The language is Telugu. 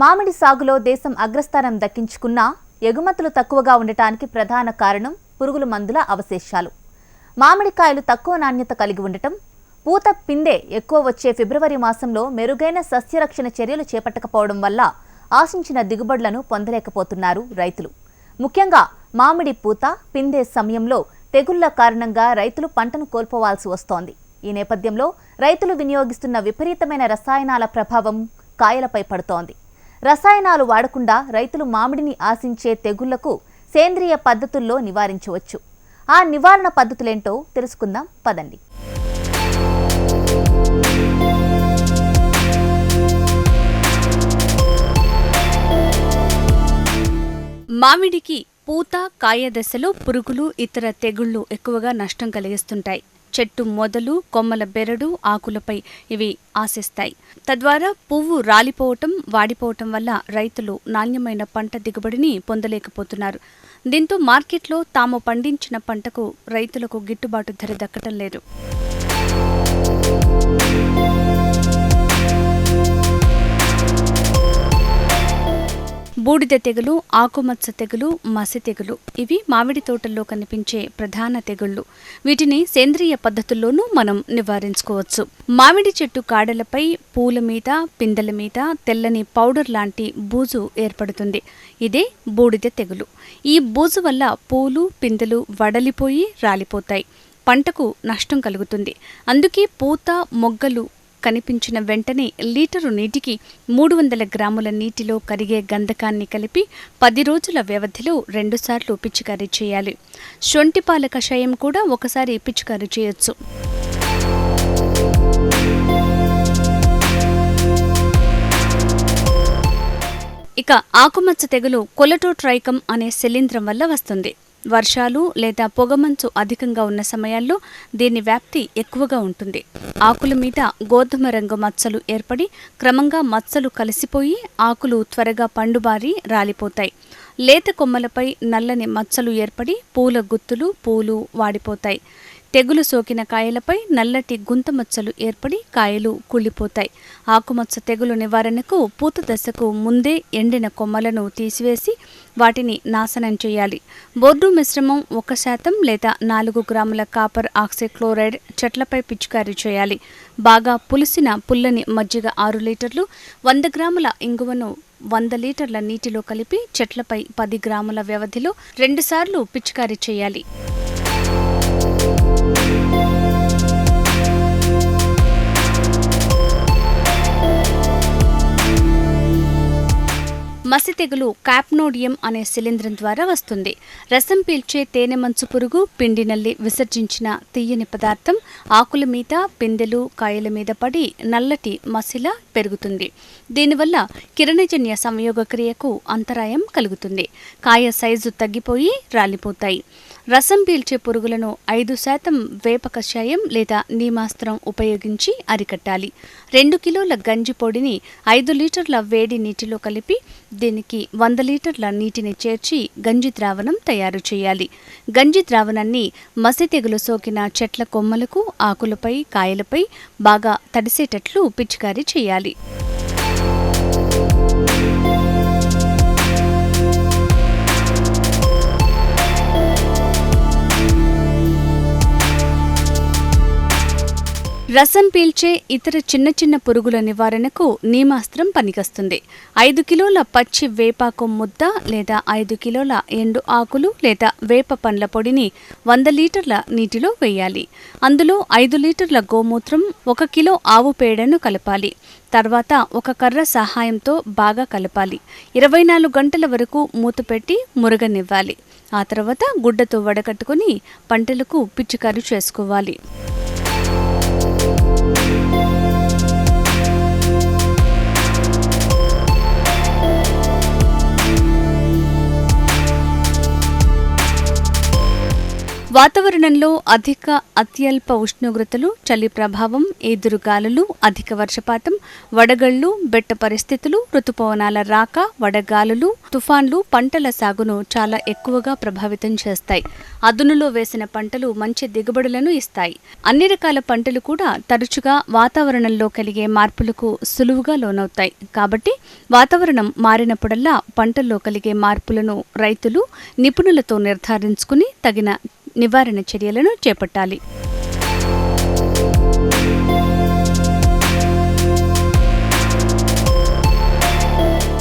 మామిడి సాగులో దేశం అగ్రస్థానం దక్కించుకున్నా ఎగుమతులు తక్కువగా ఉండటానికి ప్రధాన కారణం పురుగుల మందుల అవశేషాలు. మామిడికాయలు తక్కువ నాణ్యత కలిగి ఉండటం పూత పిందె ఎక్కువ వచ్చే ఫిబ్రవరి మాసంలో మెరుగైన సస్యరక్షణ చర్యలు చేపట్టకపోవడం వల్ల ఆశించిన దిగుబడులను పొందలేకపోతున్నారు రైతులు. ముఖ్యంగా మామిడి పూత పిందె సమయంలో తెగుళ్ళ కారణంగా రైతులు పంటను కోల్పోవాల్సి వస్తోంది. ఈ నేపథ్యంలో రైతులు వినియోగిస్తున్న విపరీతమైన రసాయనాల ప్రభావం కాయలపై పడుతోంది. రసాయనాలు వాడకుండా రైతులు మామిడిని ఆశించే తెగుళ్ళకు సేంద్రియ పద్ధతుల్లో నివారించవచ్చు. ఆ నివారణ పద్ధతులేంటో తెలుసుకుందాం. పదండి. మామిడికి పూత కాయ దశలో పురుగులు ఇతర తెగుళ్ళు ఎక్కువగా నష్టం కలిగిస్తుంటాయి. చెట్టు మొదలు కొమ్మల బెరడు ఆకులపై ఇవి ఆశిస్తాయి. తద్వారా పువ్వు రాలిపోవటం వాడిపోవటం వల్ల రైతులు నాణ్యమైన పంట దిగుబడిని పొందలేకపోతున్నారు. దీంతో మార్కెట్లో తాము పండించిన పంటకు రైతులకు గిట్టుబాటు ధర దక్కటం లేదు. బూడిద తెగులు ఆకుమచ్చ తెగులు మసి తెగులు. ఇవి మామిడి తోటల్లో కనిపించే ప్రధాన తెగుళ్ళు వీటిని సేంద్రియ పద్ధతుల్లోనూ మనం నివారించుకోవచ్చు. మామిడి చెట్టు కాడలపై పూల మీద పిందెల మీద తెల్లని పౌడర్ లాంటి బూజు ఏర్పడుతుంది. ఇదే బూడిద తెగులు. ఈ బూజు వల్ల పూలు పిందెలు వడలిపోయి రాలిపోతాయి. పంటకు నష్టం కలుగుతుంది. అందుకే పూత మొగ్గలు కనిపించిన వెంటనే లీటరు నీటికి మూడు వందల గ్రాముల నీటిలో కరిగే గంధకాన్ని కలిపి పది రోజుల వ్యవధిలో రెండుసార్లు పిచికారీ చేయాలి. శొంఠిపాల కషాయం కూడా ఒకసారి పిచికారీ చేయొచ్చు. ఇక ఆకుమచ్చ తెగులు కొలటోట్రైకం అనే శిలీంధ్రం వల్ల వస్తుంది. వర్షాలు లేదా పొగమంచు అధికంగా ఉన్న సమయాల్లో దీని వ్యాప్తి ఎక్కువగా ఉంటుంది. ఆకుల మీద గోధుమ రంగు మచ్చలు ఏర్పడి క్రమంగా మచ్చలు కలిసిపోయి ఆకులు త్వరగా పండుబారి రాలిపోతాయి. లేత కొమ్మలపై నల్లని మచ్చలు ఏర్పడి పూల గుత్తులు పూలు వాడిపోతాయి. తెగులు సోకిన కాయలపై నల్లటి గుంత మచ్చలు ఏర్పడి కాయలు కుళ్ళిపోతాయి. ఆకుమచ్చ తెగులు నివారణకు పూత దశకు ముందే ఎండిన కొమ్మలను తీసివేసి వాటిని నాశనం చేయాలి. బోర్డు మిశ్రమం ఒక శాతం లేదా నాలుగు గ్రాముల కాపర్ ఆక్సిక్లోరైడ్ చెట్లపై పిచికారీ చేయాలి. బాగా పులిసిన పుల్లని మజ్జిగ ఆరు లీటర్లు వంద గ్రాముల ఇంగువను వంద లీటర్ల నీటిలో కలిపి చెట్లపై పది గ్రాముల వ్యవధిలో రెండుసార్లు పిచికారీ చేయాలి. మసి తెగులు కాప్నోడియం అనే శిలీంధ్రం ద్వారా వస్తుంది. రసం పీల్చే తేనె మంచు పురుగు పిండి నల్లి విసర్జించిన తీయని పదార్థం ఆకుల మీద పిందెలు కాయల మీద పడి నల్లటి మసిలా పెరుగుతుంది. దీనివల్ల కిరణజన్య సంయోగ క్రియకు అంతరాయం కలుగుతుంది. కాయ సైజు తగ్గిపోయి రాలిపోతాయి. రసం పీల్చే పురుగులను ఐదు శాతం వేప కషాయం లేదా నీమాస్త్రం ఉపయోగించి అరికట్టాలి. రెండు కిలోల గంజి పొడిని ఐదు లీటర్ల వేడి నీటిలో కలిపి దీనికి వంద లీటర్ల నీటిని చేర్చి గంజి ద్రావణం తయారు చేయాలి. గంజి ద్రావణాన్ని మసి తెగులు సోకిన చెట్ల కొమ్మలకు ఆకులపై కాయలపై బాగా తడిసేటట్లు పిచికారీ చేయాలి. రసం పీల్చే ఇతర చిన్న చిన్న పురుగుల నివారణకు నీమాస్త్రం పనికొస్తుంది. ఐదు కిలోల పచ్చి వేపాకు ముద్ద లేదా ఐదు కిలోల ఎండు ఆకులు లేదా వేప పండ్ల పొడిని వంద లీటర్ల నీటిలో వేయాలి. అందులో ఐదు లీటర్ల గోమూత్రం ఒక కిలో ఆవు పేడను కలపాలి. తర్వాత ఒక కర్ర సహాయంతో బాగా కలపాలి. ఇరవై నాలుగు గంటల వరకు మూత పెట్టి మురగనివ్వాలి. ఆ తర్వాత గుడ్డతో వడకట్టుకుని పంటలకు పిచికారీ చేసుకోవాలి. వాతావరణంలో అధిక అత్యల్ప ఉష్ణోగ్రతలు చలి ప్రభావం ఎదురుగాలులు అధిక వర్షపాతం వడగళ్ళు బెట్ట పరిస్థితులు రుతుపవనాల రాక వడగాలులు తుఫాన్లు పంటల సాగును చాలా ఎక్కువగా ప్రభావితం చేస్తాయి. అదునులో వేసిన పంటలు మంచి దిగుబడులను ఇస్తాయి. అన్ని రకాల పంటలు కూడా తరచుగా వాతావరణంలో కలిగే మార్పులకు సులువుగా లోనవుతాయి. కాబట్టి వాతావరణం మారినప్పుడల్లా పంటల్లో కలిగే మార్పులను రైతులు నిపుణులతో నిర్ధారించుకుని తగిన నివారణ చర్యలను చేపట్టాలి.